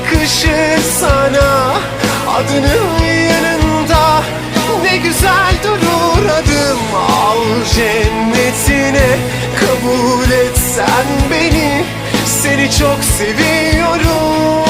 yakışır sana. Adının yanında ne güzel durur adım. Al cennetine kabul et sen beni. Seni çok seviyorum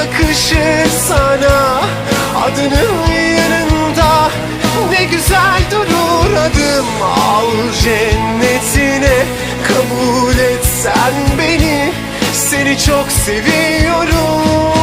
yakışır sana. Adının yanında ne güzel durur adım. Al cennetine kabul et sen beni. Seni çok seviyorum